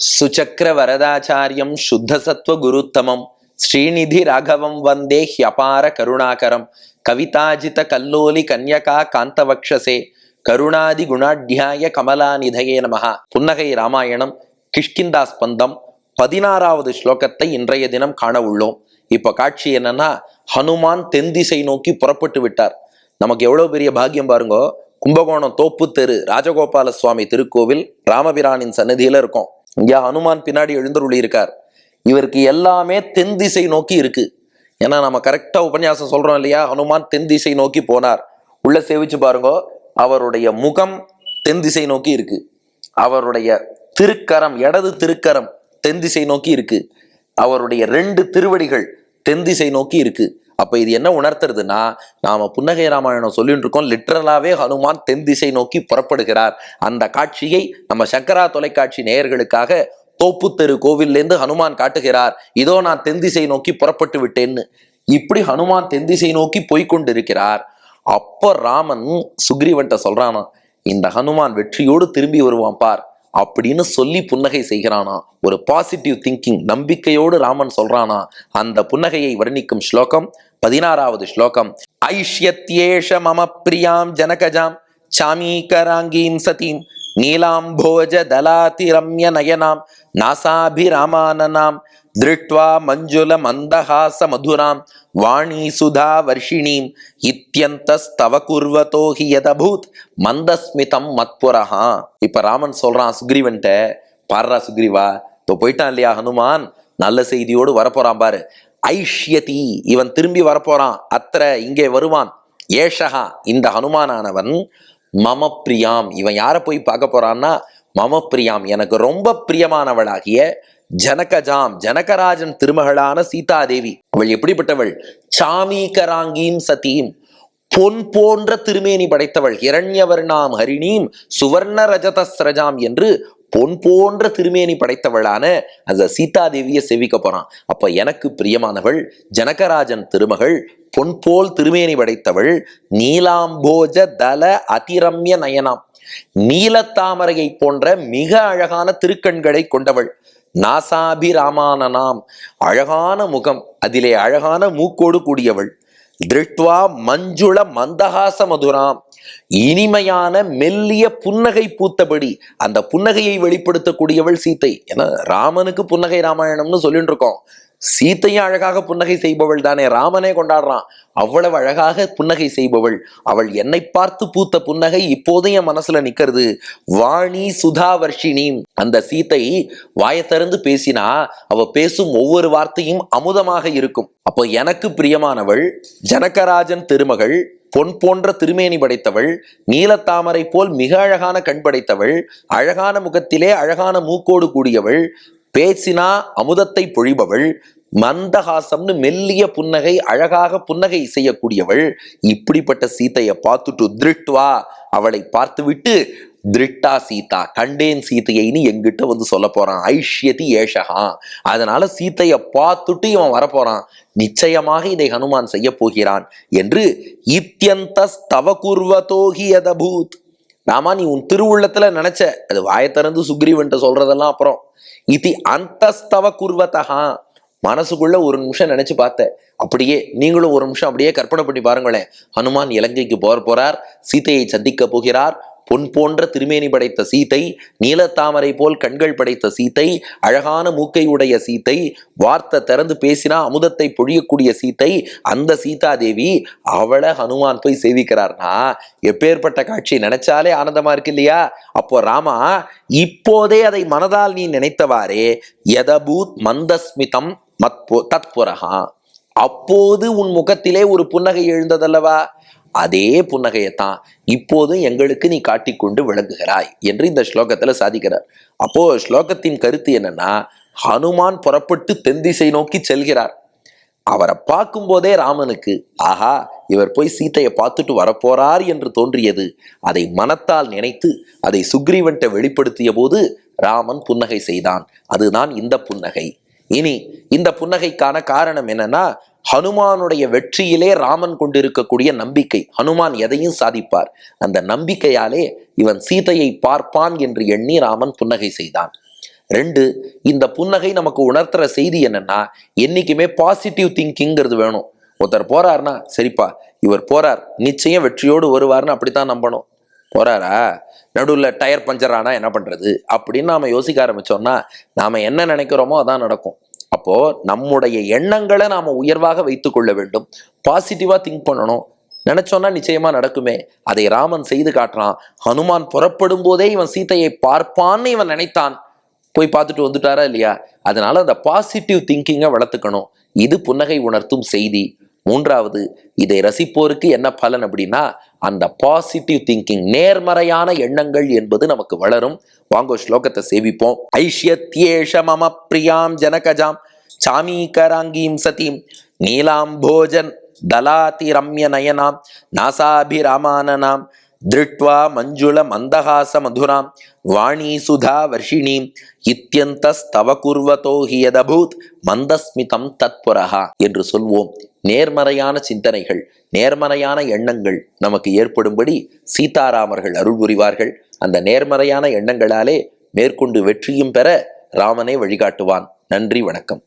சுச்சக்கர வரதாச்சாரியம் சுத்த குருத்தமம் ஸ்ரீநிதி ராகவம் வந்தே ஹியபார கருணாகரம். கவிதாஜித கல்லோலி கன்யகா காந்தவக்ஷசே. கருணாதி குணாட்யாய கமலாநிதயே நமஹ. புன்னகை ராமாயணம் கிஷ்கிந்தா ஸ்பந்தம் பதினாறாவது ஸ்லோகத்தை இன்றைய தினம் காண உள்ளோம். இப்போ காட்சி என்னன்னா ஹனுமான் தென் திசை நோக்கி புறப்பட்டு விட்டார். நமக்கு எவ்வளோ பெரிய பாக்கியம் பாருங்கோ. கும்பகோணம் தோப்பு தெரு ராஜகோபால சுவாமி திருக்கோவில் ராமபிரானின் சன்னதியில இருக்கும். இங்கே ஹனுமான் பின்னாடி எழுந்தருளி இருக்கார் இவருக்கு எல்லாமே தென் திசை நோக்கி இருக்கு. ஏன்னா நம்ம கரெக்டாக உபன்யாசம் சொல்கிறோம் இல்லையா? ஹனுமான் தென் திசை நோக்கி போனார். உள்ள சேவிச்சு பாருங்க அவருடைய முகம் தென் திசை நோக்கி இருக்கு. அவருடைய திருக்கரம் இடது திருக்கரம் தென் திசை நோக்கி இருக்கு. அவருடைய ரெண்டு திருவடிகள் தென் திசை நோக்கி இருக்கு. அப்போ இது என்ன உணர்த்துறதுன்னா நாம புன்னகை ராமாயணம் சொல்லிட்டு இருக்கோம். லிட்ரலாவே ஹனுமான் தென் திசை நோக்கி புறப்படுகிறார். அந்த காட்சியை நம்ம சங்கரா தொலைக்காட்சி நேயர்களுக்காக தோப்புத்தெரு கோவில்லேருந்து ஹனுமான் காட்டுகிறார். இதோ நான் தென் திசை நோக்கி புறப்பட்டு விட்டேன்னு. இப்படி ஹனுமான் தென் திசை நோக்கி போய்கொண்டிருக்கிறார். அப்ப ராமன் சுக்ரீவன்ட்ட சொல்றானா இந்த ஹனுமான் வெற்றியோடு திரும்பி வருவான் பார் அப்படின்னு சொல்லி புன்னகை செய்கிறானா. ஒரு பாசிட்டிவ் திங்கிங் நம்பிக்கையோடு ராமன் சொல்றானா. அந்த புன்னகையை வர்ணிக்கும் ஸ்லோகம் பதினாறாவது ஸ்லோகம். ஐஷ்யத்யேஷ மம பிரியாம் ஜனகஜாம் சாமீகராங்கீம் சதீம் நீலாம்போஜ தலாதிரம்ய நயனாம் நாசாபிராமானனாம் திருட்வா மஞ்சுல மந்தஹாச மதுராம் வாணி சுதா வர்ஷிணீம் இத்தியந்தஸ்தவ குர்வதோ ஹி யதபூத் மந்தஸ்மிதம் மத்புரஹா. இப்ப ராமன் சொல்றான் சுக்ரீவன்ட்ட பாடுறா சுக்ரீவா இப்போ போயிட்டான் இல்லையா ஹனுமான்? நல்ல செய்தியோடு வரப்போறான் பாரு. ஐஷ்யதி. இவன் திரும்பி வரப்போறான். அத்திர இங்கே வருவான். ஏஷகா இந்த ஹனுமானானவன் மம பிரியாம். இவன் யாரை போய் பார்க்க போறான்னா மம பிரியாம். எனக்கு ரொம்ப பிரியமானவளாகிய ஜனகஜாம் ஜனகராஜன் திருமகளான சீதாதேவி. அவள் எப்படிப்பட்டவள்? சாமீகராங்கீம் சதீம். பொன் போன்ற திருமேனி படைத்தவள். இரண்யவர்ணாம் ஹரிணீம் சுவர்ண ரஜதஸ்ரஜாம் என்று பொன் போன்ற திருமேனி படைத்தவளான அந்த சீதாதேவியை செவிக்க போறான். அப்ப எனக்கு பிரியமானவள் ஜனகராஜன் திருமகள் பொன் போல் திருமேனி படைத்தவள் நீலாம்போஜ தல அதிரம்ய நயனாம். நீலத்தாமரையை போன்ற மிக அழகான திருக்கண்களை கொண்டவள் நாசாபிராமானனாம். அழகான முகம் அதிலே அழகான மூக்கோடு கூடியவள். திருட்வா மஞ்சுள மந்தஹாச மதுராம் இனிமையான மெல்லிய புன்னகை பூத்தபடி அந்த புன்னகையை வெளிப்படுத்தக்கூடியவள் சீத்தை. ஏன்னா ராமனுக்கு புன்னகை ராமாயணம்னு சொல்லிட்டு இருக்கோம் சீத்தையும் அழகாக புன்னகை செய்பவள் தானே. ராமனே கொண்டாடுறான். அவ்வளவு அழகாக புன்னகை செய்பவள். அவள் என்னை பார்த்து பூத்த புன்னகை இப்போதும் என் மனசுல நிக்கிறது. வாணி சுதா வர்ஷினி அந்த சீத்தை வாயத்திறந்து பேசினா அவ பேசும் ஒவ்வொரு வார்த்தையும் அமுதமாக இருக்கும். அப்போ எனக்கு பிரியமானவள் ஜனகராஜன் திருமகள் பொன் போன்ற திருமேனி படைத்தவள் நீலத்தாமரை போல் மிக அழகான கண் படைத்தவள் அழகான முகத்திலே அழகான மூக்கோடு கூடியவள் பேசினா அமுதத்தை பொழிபவள் மந்தஹாசம்னு மெல்லிய புன்னகை அழகாக புன்னகை செய்யக்கூடியவள். இப்படிப்பட்ட சீத்தையை பார்த்துட்டு திருட்வா அவளை பார்த்துவிட்டு திருட்டா சீதா கண்டேன் சீதையைன்னு எங்கிட்ட வந்து சொல்ல போறான். ஐஷ்யதி ஏஷகா. அதனால சீத்தைய பார்த்துட்டு இவன் வரப்போறான். நிச்சயமாக இதை ஹனுமான் செய்ய போகிறான் என்று இத்தியந்த ஸ்தவ குர்வதோகி யதபூத். ராமா நீ உன் திருவுள்ளத்துல நினைச்ச அது வாயத்திறந்து சுக்ரீவன்ட்ட சொல்றதெல்லாம் அப்புறம். இதி அந்தஸ்தவ குர்வத்தகா மனசுக்குள்ள ஒரு நிமிஷம் நினைச்சு பார்த்தேன் அப்படியே நீங்களும் ஒரு நிமிஷம் அப்படியே கற்பனை பண்ணி பாருங்களேன். ஹனுமான் இலங்கைக்கு போற போறார் சீதையை சந்திக்க போகிறார் பொன் போன்ற திருமேனி படைத்த சீத்தை நீலத்தாமரை போல் கண்கள் படைத்த சீத்தை அழகான மூக்கை உடைய சீத்தை வார்த்தை திறந்து பேசினா அமுதத்தை பொழியக்கூடிய சீத்தை அந்த சீதா தேவி அவளை ஹனுமான் போய் சேவிக்கிறார்னா எப்பேற்பட்ட காட்சி நினைச்சாலே ஆனந்தமா இருக்கு இல்லையா? அப்போ ராமா இப்போதே அதை மனதால் நீ நினைத்தவாறே யதபூத் மந்தஸ்மிதம் மத்பு தத்புரகா அப்போது உன் முகத்திலே ஒரு புன்னகை எழுந்ததல்லவா? அதே புன்னகையைத்தான் இப்போதும் எங்களுக்கு நீ காட்டிக்கொண்டு விளங்குகிறாய் என்று இந்த ஸ்லோகத்துல சாதிக்கிறார். அப்போ ஸ்லோகத்தின் கருத்து என்னன்னா ஹனுமான் புறப்பட்டு தெந்திசை நோக்கி செல்கிறார். அவரை பார்க்கும் போதே ராமனுக்கு ஆஹா இவர் போய் சீத்தையை பார்த்துட்டு வரப்போறார் என்று தோன்றியது. அதை மனத்தால் நினைத்து அதை சுக்ரீவன்ட்ட வெளிப்படுத்திய போது ராமன் புன்னகை செய்தான். அதுதான் இந்த புன்னகை. இனி இந்த புன்னகைக்கான காரணம் என்னன்னா ஹனுமானுடைய வெற்றியிலே ராமன் கொண்டிருக்கக்கூடிய நம்பிக்கை. ஹனுமான் எதையும் சாதிப்பார். அந்த நம்பிக்கையாலே இவன் சீதையை பார்ப்பான் என்று எண்ணி ராமன் புன்னகை செய்தான். ரெண்டு இந்த புன்னகை நமக்கு உணர்த்துற செய்தி என்னன்னா என்னைக்குமே பாசிட்டிவ் திங்கிங்கிறது வேணும். ஒருத்தர் போறாருன்னா சரிப்பா இவர் போறார். நிச்சயம் வெற்றியோடு வருவார்னு அப்படித்தான் நம்பணும். போறாரா? நடுவில் டயர் பஞ்சர் ஆனால் என்ன பண்றது? அப்படின்னு நாம் யோசிக்க ஆரம்பித்தோம்னா நாம் என்ன நினைக்கிறோமோ அதான் நடக்கும். அப்போ நம்முடைய எண்ணங்களை நாம உயர்வாக வைத்துக் கொள்ள வேண்டும். பாசிட்டிவா திங்க் பண்ணணும். நினைச்சோன்னா நிச்சயமா நடக்குமே. அதை ராமன் செய்து காட்டுறான். ஹனுமான் புறப்படும் போதே இவன் சீதையை பார்ப்பான்னு இவன் நினைத்தான். போய் பார்த்துட்டு வந்துட்டாரா இல்லையா? அதனால அந்த பாசிட்டிவ் திங்கிங்கை வளர்த்துக்கணும். இது புன்னகை உணர்த்தும் செய்தி. மூன்றாவது இதை ரசிப்போருக்கு என்ன பலன் அப்படின்னா அந்த பாசிட்டிவ் திங்கிங் நேர்மறையான எண்ணங்கள் என்பது நமக்கு வளரும். வாங்கோ ஸ்லோகத்தை சேவிப்போம். ஐஷ்யத்யேஷ மம பிரியாம் ஜனகஜாம் சாமீகராங்கீம் சதீம் நீலாம்போஜன் தலாதி ரம்ய நயனாம் நாசாபிராமானனாம் திருட்வா மஞ்சுள மந்தஹாச மதுராம் வாணி சுதா வர்ஷிணீம் இத்தியந்தஸ்தவ குர்வதோ ஹியதபூத் மந்தஸ்மிதம் தத்புரஹா என்று சொல்வோம். நேர்மறையான சிந்தனைகள் நேர்மறையான எண்ணங்கள் நமக்கு ஏற்படும்படி சீதாராமர்கள் அருள் புரிவார்கள். அந்த நேர்மறையான எண்ணங்களாலே மேற்கொண்டு வெற்றியும் பெற ராமனே வழிகாட்டுவான். நன்றி வணக்கம்.